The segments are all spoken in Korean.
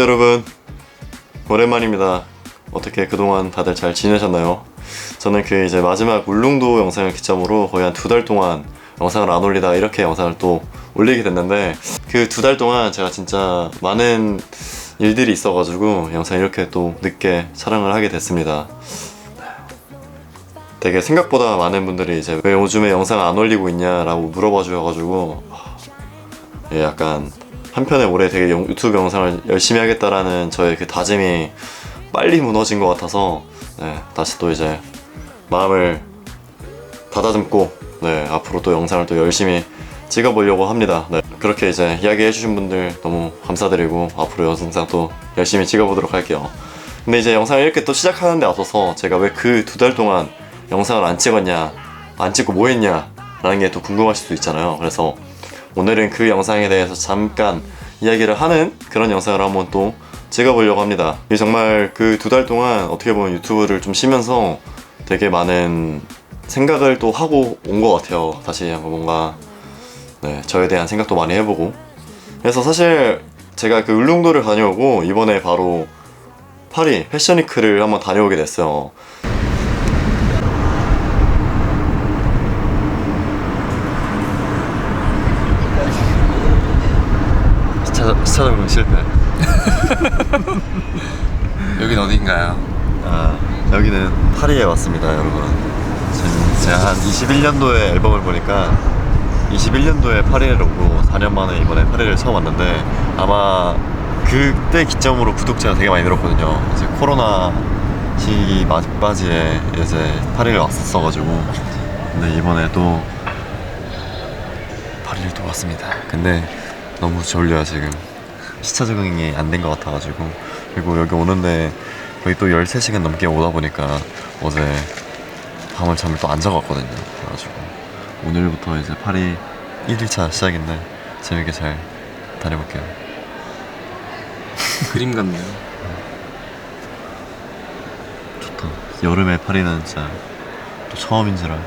안녕하세요 여러분. 오랜만입니다. 어떻게 그동안 다들 잘 지내셨나요? 저는 그 이제 마지막 울릉도 영상을 기점으로 거의 한 두 달 동안 영상을 안 올리다 이렇게 영상을 또 올리게 됐는데 그 두 달 동안 제가 진짜 많은 일들이 있어가지고 영상 이렇게 또 늦게 촬영을 하게 됐습니다. 되게 생각보다 많은 분들이 이제 왜 요즘에 영상 안 올리고 있냐라고 물어봐 주셔가지고 예, 약간 한편에 올해 되게 영- 유튜브 영상을 열심히 하겠다라는 저의 그 다짐이 빨리 무너진 것 같아서 네, 다시 또 이제 마음을 다다듬고 네, 앞으로 또 영상을 또 열심히 찍어보려고 합니다. 네, 그렇게 이제 이야기해주신 분들 너무 감사드리고 앞으로 영상 또 열심히 찍어보도록 할게요. 근데 이제 영상을 이렇게 또 시작하는데 앞서서 제가 왜 그 두 달 동안 영상을 안 찍었냐, 안 찍고 뭐 했냐, 라는 게 또 궁금하실 수도 있잖아요. 그래서 오늘은 그 영상에 대해서 잠깐 이야기를 하는 그런 영상을 한번 또 찍어보려고 합니다. 정말 그 두 달 동안 어떻게 보면 유튜브를 좀 쉬면서 되게 많은 생각을 또 하고 온 것 같아요. 다시 뭔가 네, 저에 대한 생각도 많이 해보고 그래서 사실 제가 그 울릉도를 다녀오고 이번에 바로 파리 패션위크를 한번 다녀오게 됐어요. 시차, 시차 적응 실패. 여긴 어딘가요? 아, 여기는 파리에 왔습니다, 여러분. 지금 제가 한 21년도에 앨범을 보니까 21년도에 파리를 오고 4년 만에 이번에 파리를 처음 왔는데 아마 그때 기점으로 구독자가 되게 많이 늘었거든요. 이제 코로나 시기 막바지에 이제 파리를 왔었어가지고 근데 이번에 또 파리를 또 왔습니다. 근데 너무 졸려요 지금. 시차 적응이 안 된 것 같아가지고. 그리고 여기 오는데 거의 또 13시간 넘게 오다 보니까 어제 밤을 잠을 또 안 자갔거든요. 그래가지고 오늘부터 이제 파리 1일차 시작인데 재밌게 잘 다녀볼게요. 그림 같네요. 좋다. 여름에 파리는 진짜 또 처음인지라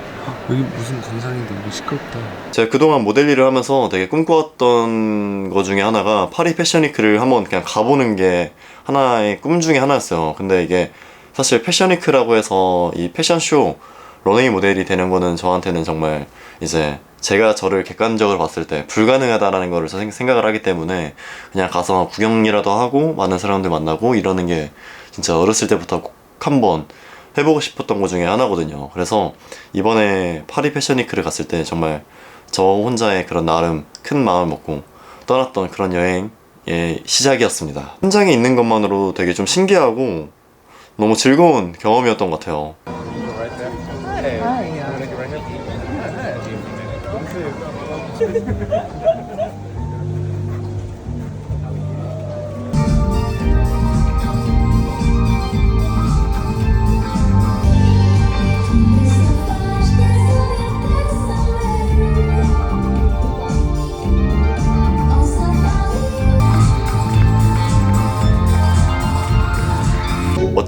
여기 무슨 광산인데 여기 시끄럽다. 제가 그동안 모델 일을 하면서 되게 꿈꿔왔던 것 중에 하나가 파리 패션위크를 한번 그냥 가보는 게 하나의 꿈 중에 하나였어요. 근데 이게 사실 패션위크라고 해서 이 패션쇼 런웨이 모델이 되는 거는 저한테는 정말 이제 제가 저를 객관적으로 봤을 때 불가능하다라는 거를 생- 생각을 하기 때문에 그냥 가서 구경이라도 하고 많은 사람들 만나고 이러는 게 진짜 어렸을 때부터 꼭 한번 해보고 싶었던 것 중에 하나거든요. 그래서 이번에 파리 패션위크를 갔을 때 정말 저 혼자의 그런 나름 큰 마음을 먹고 떠났던 그런 여행의 시작이었습니다. 현장에 있는 것만으로 되게 좀 신기하고 너무 즐거운 경험이었던 것 같아요.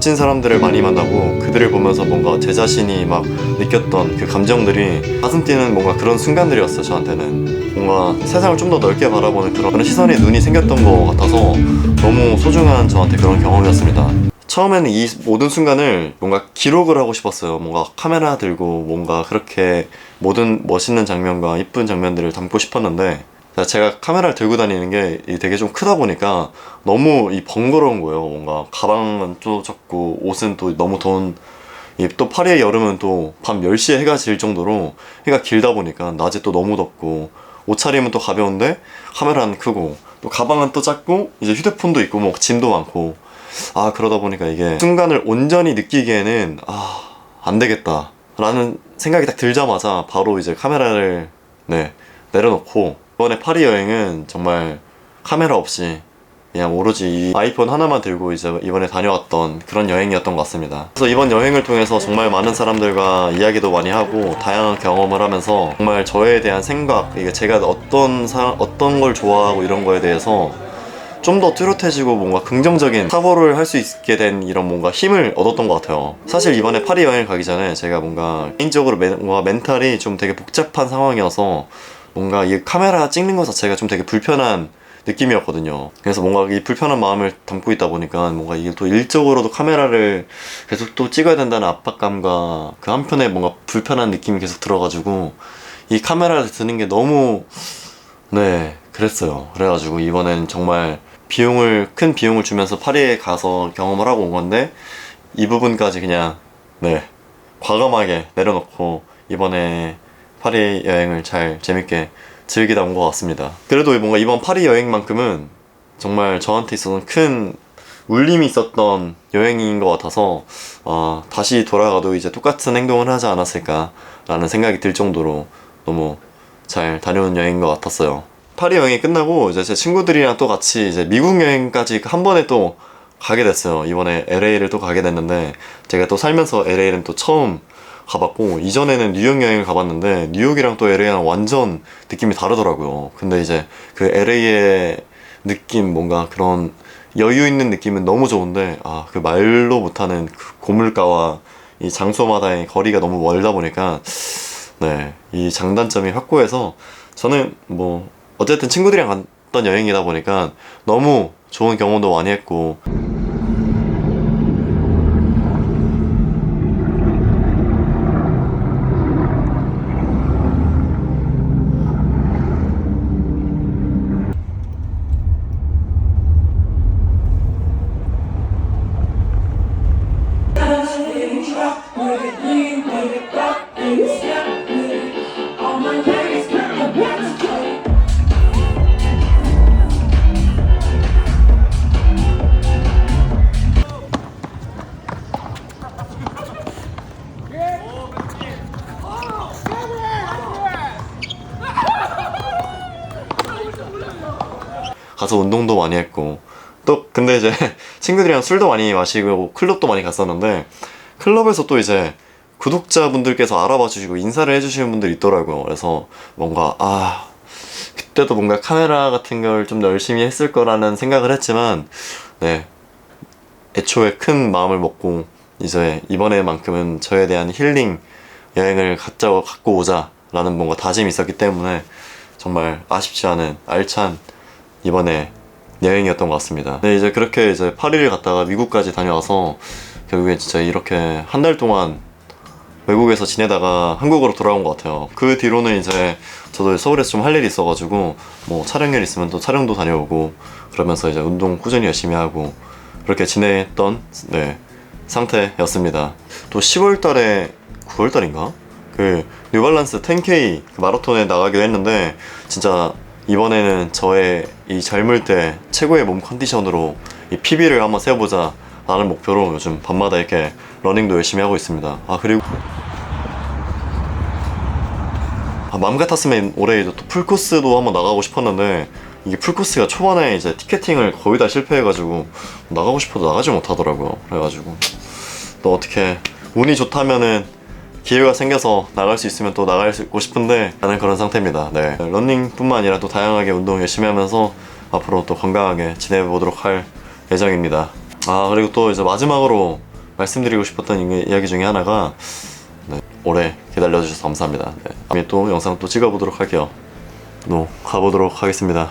멋진 사람들을 많이 만나고 그들을 보면서 뭔가 제 자신이 막 느꼈던 그 감정들이 가슴 뛰는 뭔가 그런 순간들이었어요 저한테는. 뭔가 세상을 좀 더 넓게 바라보는 그런 시선의 눈이 생겼던 것 같아서 너무 소중한 저한테 그런 경험이었습니다. 처음에는 이 모든 순간을 뭔가 기록을 하고 싶었어요. 뭔가 카메라 들고 뭔가 그렇게 모든 멋있는 장면과 이쁜 장면들을 담고 싶었는데 제가 카메라를 들고 다니는 게 되게 좀 크다 보니까 너무 이 번거로운 거예요. 뭔가 가방은 또 적고 옷은 또 너무 더운 이또 파리의 여름은 또 밤 10시에 해가 질 정도로 해가 길다 보니까 낮에 또 너무 덥고 옷차림은 또 가벼운데 카메라는 크고 또 가방은 또 작고 이제 휴대폰도 있고 뭐 짐도 많고 아 그러다 보니까 이게 순간을 온전히 느끼기에는 아 안 되겠다 라는 생각이 딱 들자마자 바로 이제 카메라를 네 내려놓고 이번에 파리 여행은 정말 카메라 없이 그냥 오로지 이 아이폰 하나만 들고 이제 이번에 다녀왔던 그런 여행이었던 것 같습니다. 그래서 이번 여행을 통해서 정말 많은 사람들과 이야기도 많이 하고 다양한 경험을 하면서 정말 저에 대한 생각, 이게 제가 어떤 사, 어떤 걸 좋아하고 이런 거에 대해서 좀 더 뚜렷해지고 뭔가 긍정적인 사고를 할 수 있게 된 이런 뭔가 힘을 얻었던 것 같아요. 사실 이번에 파리 여행 가기 전에 제가 뭔가 개인적으로 멘- 뭔가 멘탈이 좀 되게 복잡한 상황이어서 뭔가 이 카메라 찍는 것 자체가 좀 되게 불편한 느낌이었거든요. 그래서 뭔가 이 불편한 마음을 담고 있다 보니까 뭔가 이게 또 일적으로도 카메라를 계속 또 찍어야 된다는 압박감과 그 한편에 뭔가 불편한 느낌이 계속 들어가지고 이 카메라를 드는 게 너무 네 그랬어요. 그래가지고 이번엔 정말 비용을 큰 비용을 주면서 파리에 가서 경험을 하고 온 건데 이 부분까지 그냥 네 과감하게 내려놓고 이번에 파리 여행을 잘 재밌게 즐기다 온 것 같습니다. 그래도 뭔가 이번 파리 여행만큼은 정말 저한테 있어서는 큰 울림이 있었던 여행인 것 같아서 어, 다시 돌아가도 이제 똑같은 행동을 하지 않았을까라는 생각이 들 정도로 너무 잘 다녀온 여행인 것 같았어요. 파리 여행이 끝나고 이제 제 친구들이랑 또 같이 이제 미국 여행까지 한 번에 또 가게 됐어요. 이번에 LA를 또 가게 됐는데 제가 또 살면서 LA는 또 처음 가봤고 이전에는 뉴욕 여행을 가봤는데 뉴욕이랑 또 LA랑 완전 느낌이 다르더라고요. 근데 이제 그 LA의 느낌 뭔가 그런 여유 있는 느낌은 너무 좋은데 아 그 말로 못하는 그 고물가와 이 장소마다의 거리가 너무 멀다 보니까 네 이 장단점이 확고해서 저는 뭐 어쨌든 친구들이랑 갔던 여행이다 보니까 너무 좋은 경험도 많이 했고 가서 운동도 많이 했고. 또 근데 이제 친구들이랑 술도 많이 마시고 클럽도 많이 갔었는데 클럽에서 또 이제 구독자분들께서 알아봐 주시고 인사를 해주시는 분들이 있더라고요 그래서 뭔가 아 그때도 뭔가 카메라 같은 걸좀더 열심히 했을 거라는 생각을 했지만 네 애초에 큰 마음을 먹고 이제 이번에만큼은 저에 대한 힐링 여행을 갖자 갖고 오자라는 뭔가 다짐이 있었기 때문에 정말 아쉽지 않은 알찬 이번에 여행이었던 것 같습니다. 네, 이제 그렇게 이제 파리를 갔다가 미국까지 다녀와서 결국에 진짜 이렇게 한 달 동안 외국에서 지내다가 한국으로 돌아온 것 같아요. 그 뒤로는 이제 저도 서울에서 좀 할 일이 있어가지고 뭐 촬영일 있으면 또 촬영도 다녀오고 그러면서 이제 운동 꾸준히 열심히 하고 그렇게 지냈던 네, 상태였습니다. 또 10월 달에 9월 달인가? 그 뉴발란스 10K 그 마라톤에 나가기로 했는데 진짜 이번에는 저의 이 젊을 때 최고의 몸 컨디션으로 이 PB를 한번 세워보자 라는 목표로 요즘 밤마다 이렇게 러닝도 열심히 하고 있습니다. 아 그리고 아, 마음 같았으면 올해 이제 또 풀코스도 한번 나가고 싶었는데 이게 풀코스가 초반에 이제 티켓팅을 거의 다 실패해가지고 나가고 싶어도 나가지 못하더라고요. 그래가지고 또 어떻게 운이 좋다면은 기회가 생겨서 나갈 수 있으면 또 나가고 싶은데 나는 그런 상태입니다. 네. 런닝뿐만 아니라 또 다양하게 운동 열심히 하면서 앞으로 또 건강하게 지내보도록 할 예정입니다. 아 그리고 또 이제 마지막으로 말씀드리고 싶었던 이- 이야기 중에 하나가 네, 오래 기다려 주셔서 감사합니다. 네. 다음에 또 영상 또 찍어보도록 할게요. 또 가보도록 하겠습니다.